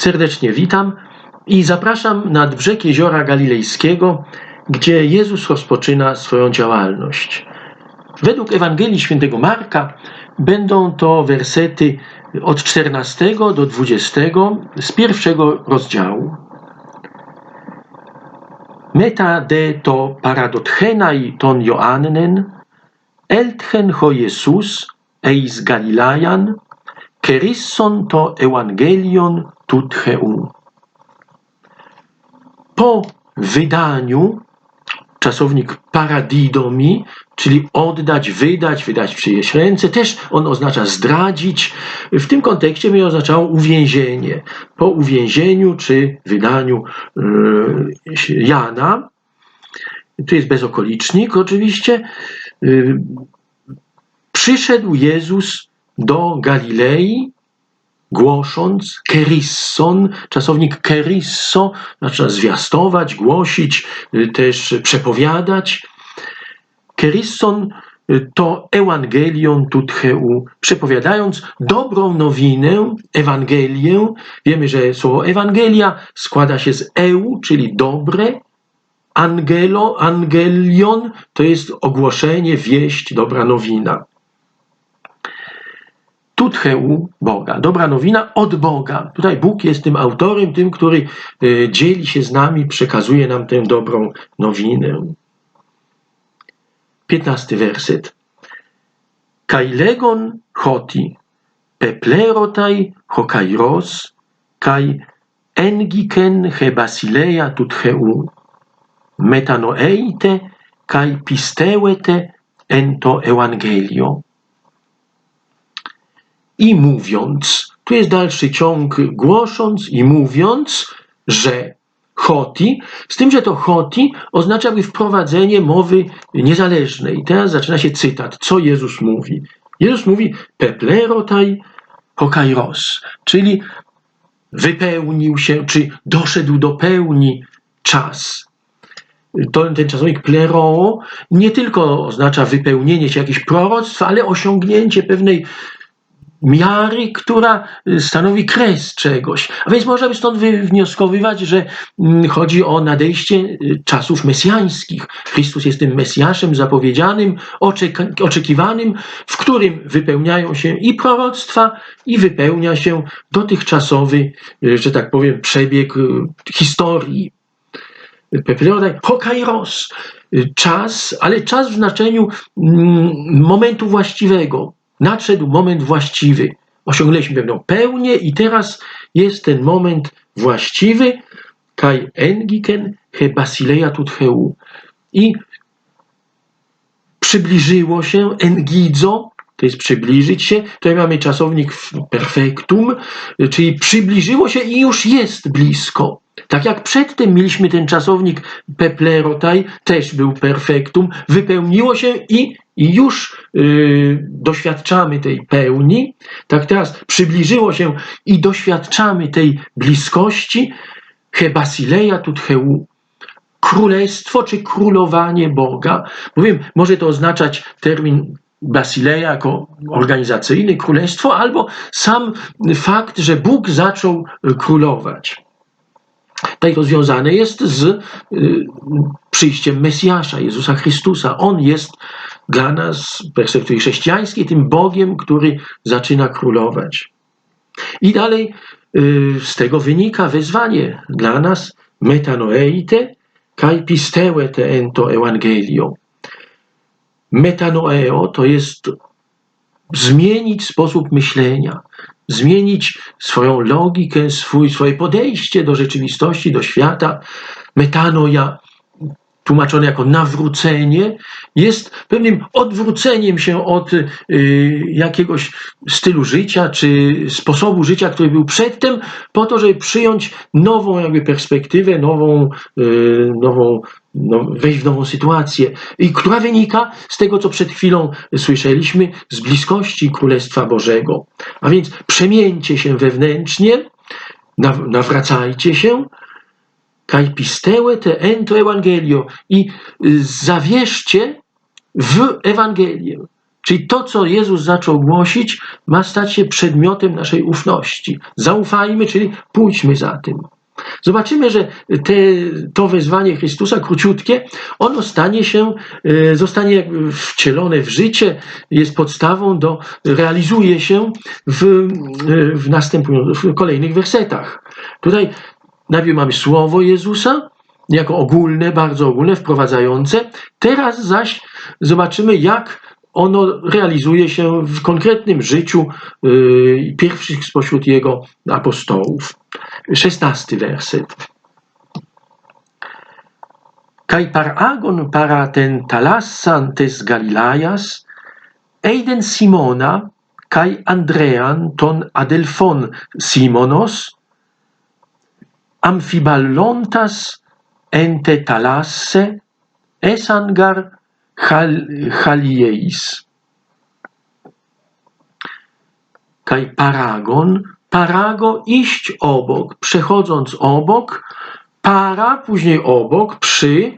serdecznie witam i zapraszam nad brzeg jeziora Galilejskiego, gdzie Jezus rozpoczyna swoją działalność. Według Ewangelii Świętego Marka będą to wersety od 14 do 20 z pierwszego rozdziału. Meta de to paradotchenai ton Joannen, eltchen ho Jesus, eis Galilajan, kerisson to evangelion tut heu. Po wydaniu czasownik paradidomi, czyli oddać, wydać, wydać w czyjeś ręce, też on oznacza zdradzić. W tym kontekście mi oznaczało uwięzienie. Po uwięzieniu czy wydaniu yy, Jana, tu jest bezokolicznik oczywiście, yy, przyszedł Jezus do Galilei, głosząc kerisson, czasownik kerisso, znaczy zwiastować, głosić, y, też przepowiadać. Kerisson y, to ewangelion tutcheu, przepowiadając dobrą nowinę, Ewangelię. Wiemy, że słowo Ewangelia składa się z eu, czyli dobre, angelo, angelion to jest ogłoszenie, wieść, dobra nowina tutheu Boga. Dobra nowina od Boga. Tutaj Bóg jest tym autorem, tym, który y, dzieli się z nami, przekazuje nam tę dobrą nowinę. Piętnasty werset. Kailegon hoti, peplerotai hokairos, kai engiken he basileia tutheu, metanoeite kai pisteuete ento evangelio i mówiąc, tu jest dalszy ciąg, głosząc i mówiąc, że choti, z tym, że to choti oznacza jakby wprowadzenie mowy niezależnej. Teraz zaczyna się cytat, co Jezus mówi. Jezus mówi peplerotaj hokairos, czyli wypełnił się, czy doszedł do pełni czas. To, ten czasownik plero nie tylko oznacza wypełnienie się jakichś proroctw, ale osiągnięcie pewnej miary, która y, stanowi kres czegoś. A więc można by stąd wywnioskowywać, że mm, chodzi o nadejście y, czasów mesjańskich. Chrystus jest tym Mesjaszem zapowiedzianym, oczekiwanym, w którym wypełniają się i proroctwa, i wypełnia się dotychczasowy, y, że tak powiem, przebieg historii. Peplodaj, hokairos, czas, ale czas w znaczeniu mm, momentu właściwego, nadszedł moment właściwy. Osiągnęliśmy pewną pełnię i teraz jest ten moment właściwy. Kai engiken he basileia tut. I przybliżyło się engidzo, to jest przybliżyć się. Tutaj mamy czasownik perfektum, czyli przybliżyło się i już jest blisko. Tak jak przedtem mieliśmy ten czasownik peplerotaj, też był perfektum, wypełniło się i, i już yy, doświadczamy tej pełni. Tak teraz przybliżyło się i doświadczamy tej bliskości. Hebasileia tut heu. Królestwo czy królowanie Boga. Mówię, może to oznaczać termin Basileia jako organizacyjny, królestwo, albo sam fakt, że Bóg zaczął królować. Tak to związane jest z y, przyjściem Mesjasza, Jezusa Chrystusa. On jest dla nas z perspektywy chrześcijańskiej tym Bogiem, który zaczyna królować. I dalej y, z tego wynika wezwanie dla nas metanoeite kai pisteuete ento evangelio. Metanoeo to jest zmienić sposób myślenia, zmienić swoją logikę, swój, swoje podejście do rzeczywistości, do świata. Metanoja, tłumaczone jako nawrócenie, jest pewnym odwróceniem się od y, jakiegoś stylu życia czy sposobu życia, który był przedtem, po to, żeby przyjąć nową jakby perspektywę, nową, y, nową no, wejść w nową sytuację, i która wynika z tego, co przed chwilą słyszeliśmy, z bliskości Królestwa Bożego. A więc przemieńcie się wewnętrznie, nawracajcie się, kaj pistełe te ento ewangelio i zawierzcie w Ewangelię. Czyli to, co Jezus zaczął głosić, ma stać się przedmiotem naszej ufności. Zaufajmy, czyli pójdźmy za tym. Zobaczymy, że te, to wezwanie Chrystusa, króciutkie, ono stanie się, e, zostanie wcielone w życie, jest podstawą do, realizuje się w, e, w w kolejnych wersetach. Tutaj najpierw mamy słowo Jezusa, jako ogólne, bardzo ogólne, wprowadzające. Teraz zaś zobaczymy, jak ono realizuje się w konkretnym życiu yy, pierwszych spośród jego apostołów. Szesnasty werset. Kai paragon para ten talassan tes Galileas, eiden Simona, kai Andrean ton adelfon Simonos, amphiballontas ente talasse, esangar hal, halieis. Kaj paragon, parago iść obok, przechodząc obok, para, później obok, przy,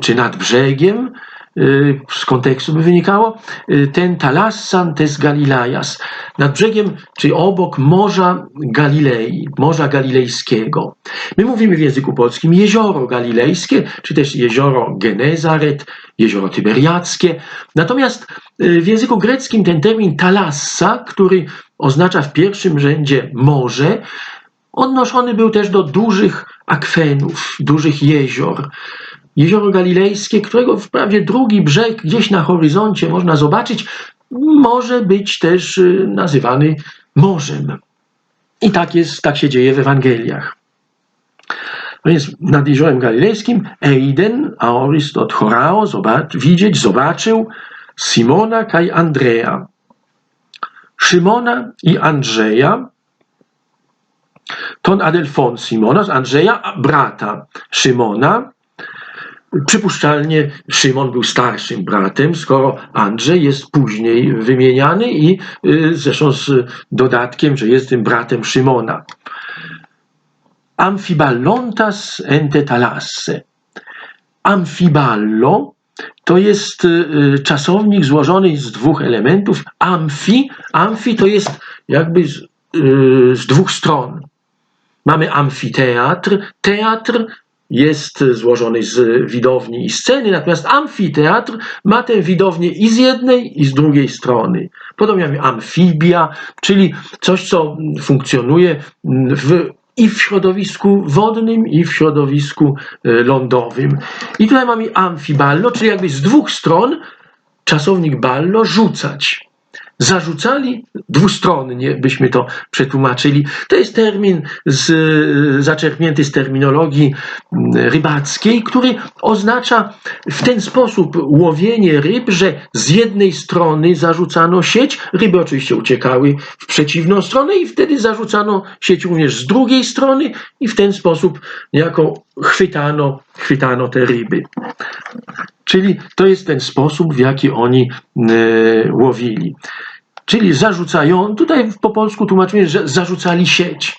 czy nad brzegiem, z kontekstu by wynikało, y, ten talassan tes Galileas, nad brzegiem, czyli obok Morza Galilei, Morza Galilejskiego. My mówimy w języku polskim jezioro galilejskie, czy też jezioro Genezaret, jezioro Tyberiackie. Natomiast y, w języku greckim ten termin talassa, który oznacza w pierwszym rzędzie morze, odnoszony był też do dużych akwenów, dużych jezior. Jezioro Galilejskie, którego wprawie drugi brzeg gdzieś na horyzoncie można zobaczyć, może być też y, nazywany morzem. I tak jest, tak się dzieje w Ewangeliach. No więc nad Jeziorem Galilejskim Eiden, Aorist od Chorao, zobacz, widzieć, zobaczył Simona kaj Andrea. Szymona i Andrzeja, ton Adelfon Simona, z Andrzeja, brata Szymona. Przypuszczalnie Szymon był starszym bratem, skoro Andrzej jest później wymieniany i y, zresztą z dodatkiem, że jest tym bratem Szymona. Amfiballontas ente talasse. Amfiballo to jest y, czasownik złożony z dwóch elementów. Amfi, amfi to jest jakby z, y, z dwóch stron. Mamy amfiteatr. Teatr jest złożony z widowni i sceny, natomiast amfiteatr ma tę widownię i z jednej, i z drugiej strony. Podobnie mamy amfibia, czyli coś, co funkcjonuje w i w środowisku wodnym, i w środowisku e, lądowym. I tutaj mamy amfiballo, czyli jakby z dwóch stron czasownik ballo rzucać. Zarzucali dwustronnie, byśmy to przetłumaczyli. To jest termin z, zaczerpnięty z terminologii mm, rybackiej, który oznacza w ten sposób łowienie ryb, że z jednej strony zarzucano sieć, ryby oczywiście uciekały w przeciwną stronę i wtedy zarzucano sieć również z drugiej strony i w ten sposób niejako chwytano, chwytano te ryby. Czyli to jest ten sposób, w jaki oni e, łowili. Czyli zarzucają, tutaj po polsku tłumaczymy, że zarzucali sieć.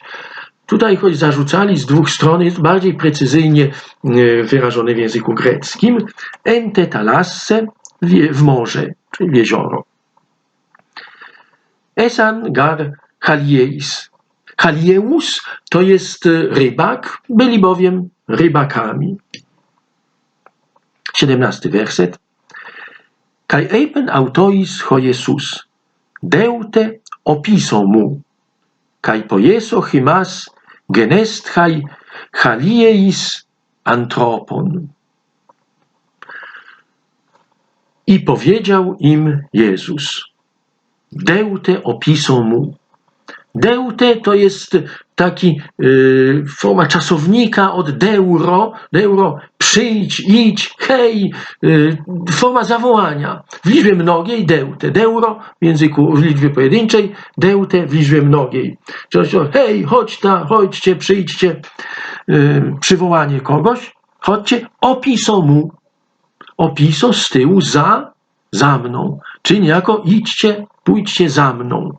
Tutaj choć zarzucali z dwóch stron, jest bardziej precyzyjnie e, wyrażone w języku greckim. Ente talasse w morze, czyli w jezioro. Esan gar halieis. Halieus to jest rybak, byli bowiem rybakami. 17 werset. Kaj eipen autois ho Jesus, deute opiso mu, kaj pojeso chimas genest haj halieis antropon. I powiedział im Jezus, deute opiso mu. Deute to jest taki y, forma czasownika od deuro, deuro przyjdź, idź, hej, y, forma zawołania. W liczbie mnogiej deute, deuro w języku w liczbie pojedynczej, deute w liczbie mnogiej. Czyli hej, chodź ta, chodźcie, przyjdźcie, y, przywołanie kogoś, chodźcie, opiso mu, opiso z tyłu za, za mną, czyli niejako idźcie, pójdźcie za mną.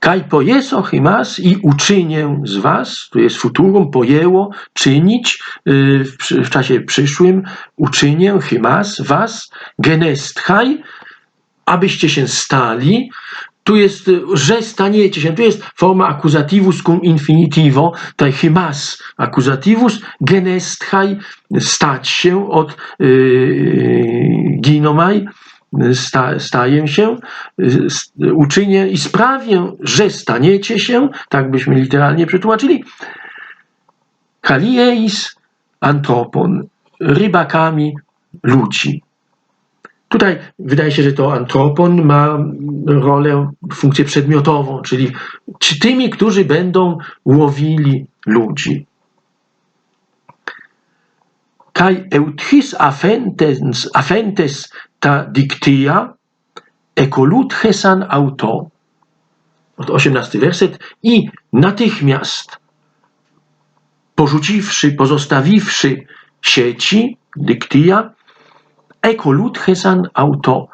Kaj pojeso chymas i uczynię z was, tu jest futurum, pojęło, czynić y, w, w czasie przyszłym, uczynię chymas was, genestchaj, abyście się stali. Tu jest, y, że staniecie się, tu jest forma accusativus cum infinitivo, tutaj chymas accusativus, genestchaj, stać się od yy, ginomaj, sta, staję się, y, uczynię i sprawię, że staniecie się, tak byśmy literalnie przetłumaczyli, kalieis antropon, rybakami ludzi. Tutaj wydaje się, że to antropon ma rolę, funkcję przedmiotową, czyli tymi, którzy będą łowili ludzi. Kai eutchis afentes, afentes ta dictia, ekolutchesan auto. Oto 18 werset. I natychmiast porzuciwszy, pozostawiwszy sieci, dictia, ekolutchesan auto.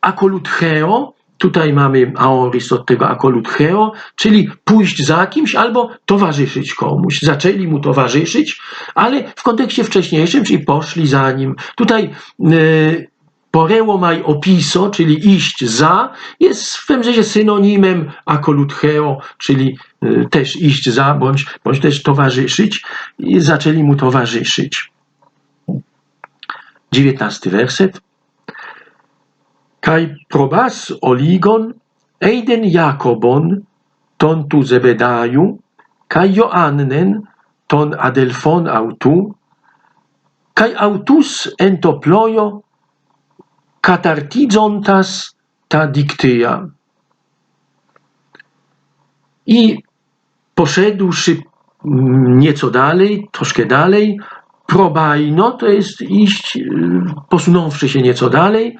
Akolutcheo, tutaj mamy aorist od tego akolutcheo, czyli pójść za kimś albo towarzyszyć komuś. Zaczęli mu towarzyszyć, ale w kontekście wcześniejszym, czyli poszli za nim. Tutaj yy, poreuomai opiso, czyli iść za, jest w pewnym sensie synonimem akolutcheo, czyli yy, też iść za, bądź, bądź też towarzyszyć. I zaczęli mu towarzyszyć. 19 werset. Kai probas oligon eiden Jakobon ton tu Zebedaju, kai Joannen ton adelfon autu, kai autus entoplojo katartizontas ta dictyja. I poszedłszy nieco dalej, troszkę dalej, probajno, to jest iść, y, posunąwszy się nieco dalej,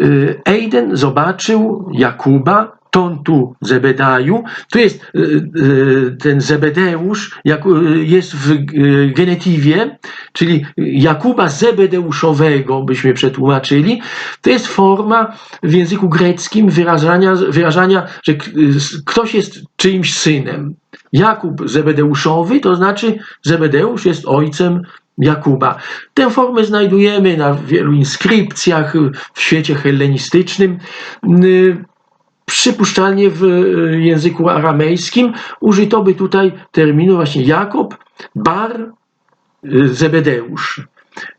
y, Ejden zobaczył Jakuba, Tontu Zebedaju. Tu jest y, y, ten Zebedeusz, jak, y, jest w genetywie, czyli Jakuba Zebedeuszowego, byśmy przetłumaczyli. To jest forma w języku greckim wyrażania, wyrażania że ktoś jest czyimś synem. Jakub Zebedeuszowy, to znaczy Zebedeusz jest ojcem Jakuba. Tę formę znajdujemy na wielu inskrypcjach w świecie hellenistycznym. Przypuszczalnie w y, języku aramejskim użyto by tutaj terminu właśnie Jakob, Bar, y, Zebedeusz.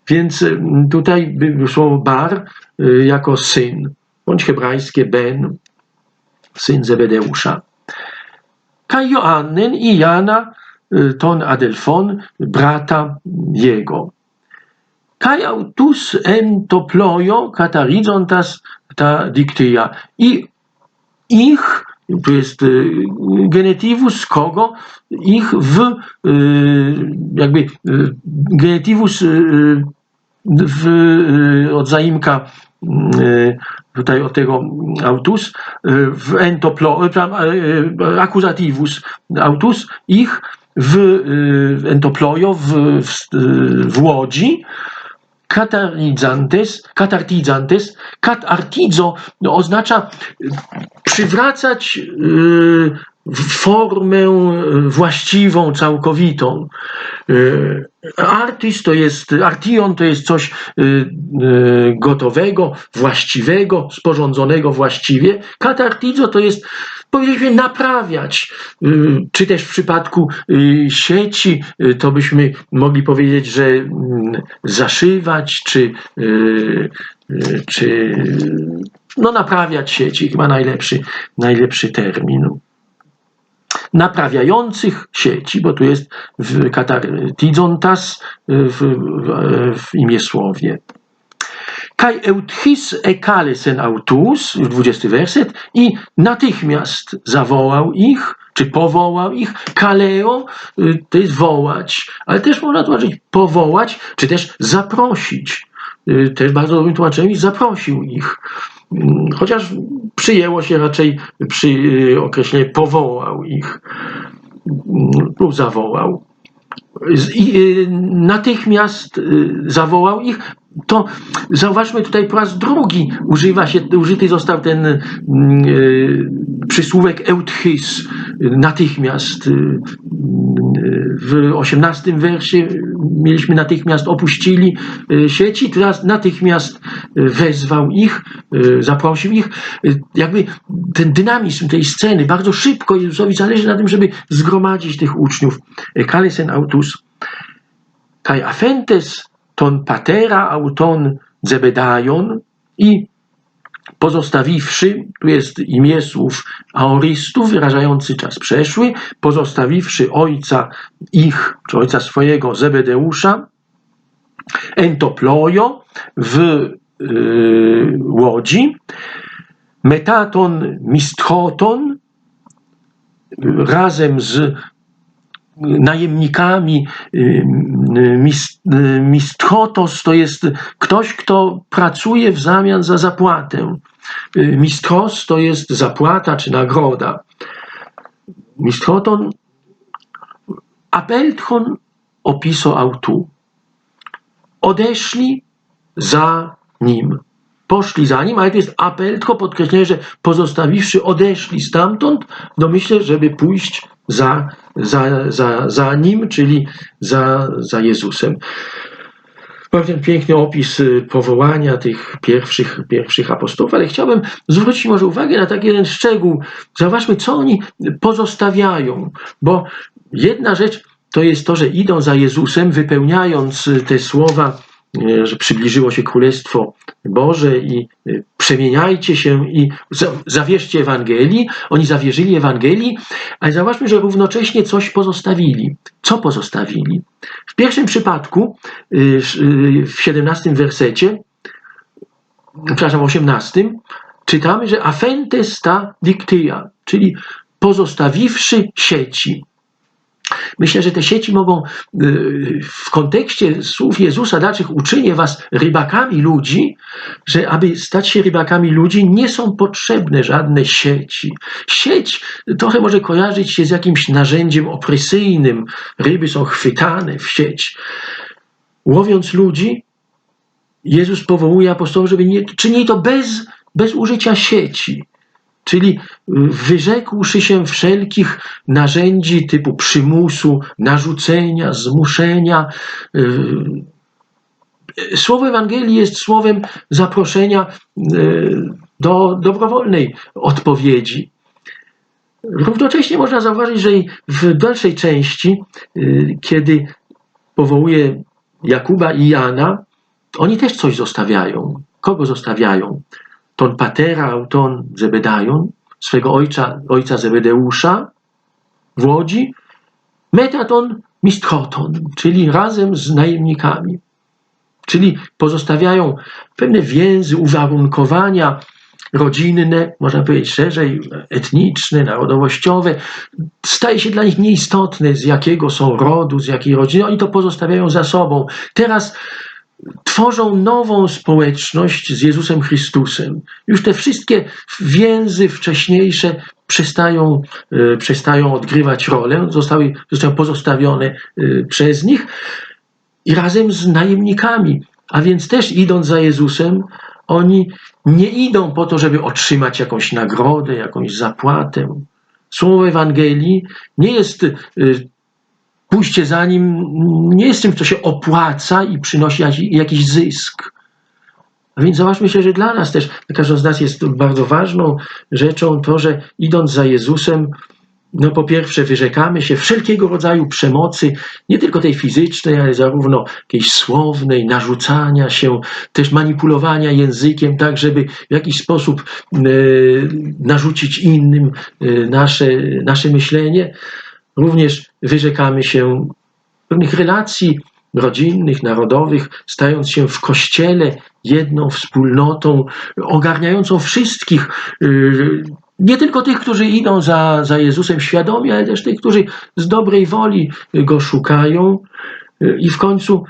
Więc y, tutaj słowo Bar jako syn, bądź hebrajskie Ben, syn Zebedeusza. Kaj Joannen i Jana, ton Adelfon, brata jego. Kaj autus entoplojo katarizontas ta dictyja. I ich, tu jest y, genetywus kogo? Ich w, y, jakby y, genetywus w, od zaimka tutaj od tego autus w entoplo, tam, accusativus autus ich w entoplojo w, w, w Łodzi Katarizantes, katartizantes, katartizo no, oznacza y, przywracać y, formę y, właściwą, całkowitą. Y, Artis to jest, artion to jest coś y, gotowego, właściwego, sporządzonego właściwie. Katartizo to jest, powiedzieliśmy, naprawiać. Czy też w przypadku sieci, to byśmy mogli powiedzieć, że mm, zaszywać, czy, czy no, naprawiać sieci, chyba najlepszy, najlepszy termin naprawiających sieci, bo tu jest w katartizontas w, w, w imię słowie. Kai eutchis ekalesen autus, już 20 werset, i natychmiast zawołał ich, czy powołał ich. Kaleo y, to jest wołać, ale też można tłumaczyć powołać, czy też zaprosić. Y, Też bardzo dobrym tłumaczeniem zaprosił ich. Mm, Chociaż przyjęło się raczej przy y, określenie powołał ich mm, lub zawołał. I, y, Natychmiast y, zawołał ich, to zauważmy tutaj po raz drugi używa się, użyty został ten mm, przysłówek eutchys natychmiast. e, w osiemnastym wersie mieliśmy natychmiast opuścili e, sieci, teraz natychmiast e, wezwał ich, e, zaprosił ich. Jakby ten dynamizm tej sceny bardzo szybko Jezusowi zależy na tym, żeby zgromadzić tych uczniów. Kalesen autus kai afentes ton patera auton Zebedaion i pozostawiwszy, tu jest imię słów aoristów wyrażający czas przeszły, pozostawiwszy ojca ich, czy ojca swojego Zebedeusza, entoplojo w y, łodzi, metaton mistchoton razem z najemnikami. y, y, mis- y, Mistchotos to jest ktoś, kto pracuje w zamian za zapłatę. Y, Misthos to jest zapłata czy nagroda. Mistchoton apeltchon opiso autu. Odeszli za nim. Poszli za nim, ale to jest apel, tylko podkreślenie, że pozostawiwszy, odeszli stamtąd w domyśle, żeby pójść za, za, za, za nim, czyli za, za Jezusem. Ten piękny opis y, powołania tych pierwszych, pierwszych apostołów, ale chciałbym zwrócić może uwagę na taki jeden szczegół. Zauważmy, co oni pozostawiają, bo jedna rzecz to jest to, że idą za Jezusem, wypełniając y, te słowa, że przybliżyło się Królestwo Boże i y, przemieniajcie się i za- zawierzcie Ewangelii. Oni zawierzyli Ewangelii, ale zauważmy, że równocześnie coś pozostawili. Co pozostawili? W pierwszym przypadku, y, w 17 wersecie, przepraszam, 18, czytamy, że afentes ta dictia, czyli pozostawiwszy sieci. Myślę, że te sieci mogą y, w kontekście słów Jezusa dalszych uczynię was rybakami ludzi, że aby stać się rybakami ludzi nie są potrzebne żadne sieci. Sieć trochę może kojarzyć się z jakimś narzędziem opresyjnym. Ryby są chwytane w sieć. Łowiąc ludzi, Jezus powołuje apostołów, żeby nie, czynili to bez, bez użycia sieci. Czyli wyrzekłszy się wszelkich narzędzi typu przymusu, narzucenia, zmuszenia. y, Słowo Ewangelii jest słowem zaproszenia y, do dobrowolnej odpowiedzi. Równocześnie można zauważyć, że w dalszej części, y, kiedy powołuje Jakuba i Jana, oni też coś zostawiają. Kogo zostawiają? Ton patera, ton Zebedajon, swego ojca, ojca Zebedeusza w Łodzi, metaton mistchoton, czyli razem z najemnikami. Czyli pozostawiają pewne więzy, uwarunkowania rodzinne, można powiedzieć szerzej, etniczne, narodowościowe. Staje się dla nich nieistotne, z jakiego są rodu, z jakiej rodziny. Oni to pozostawiają za sobą. Teraz tworzą nową społeczność z Jezusem Chrystusem. Już te wszystkie więzy wcześniejsze przestają, e, przestają odgrywać rolę, zostały, zostały pozostawione e, przez nich i razem z najemnikami. A więc też idąc za Jezusem, oni nie idą po to, żeby otrzymać jakąś nagrodę, jakąś zapłatę. Słowo Ewangelii nie jest y, pójście za nim, nie jest czymś, co się opłaca i przynosi jakiś- zysk. A więc zobaczmy się, że dla nas też, dla każdego z nas jest bardzo ważną rzeczą to, że idąc za Jezusem, no po pierwsze wyrzekamy się wszelkiego rodzaju przemocy, nie tylko tej fizycznej, ale zarówno jakiejś słownej, narzucania się, też manipulowania językiem, tak żeby w jakiś sposób e, narzucić innym e, nasze, nasze myślenie. Również wyrzekamy się pewnych relacji rodzinnych, narodowych, stając się w kościele jedną wspólnotą, ogarniającą wszystkich, yy, nie tylko tych, którzy idą za, za Jezusem świadomie, ale też tych, którzy z dobrej woli go szukają. Yy, I w końcu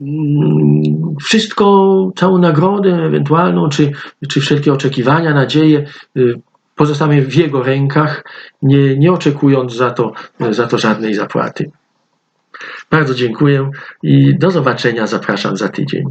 mm, wszystko, całą nagrodę ewentualną, czy, czy wszelkie oczekiwania, nadzieje yy, pozostamy w Jego rękach, nie, nie oczekując za to, za to żadnej zapłaty. Bardzo dziękuję i do zobaczenia. Zapraszam za tydzień.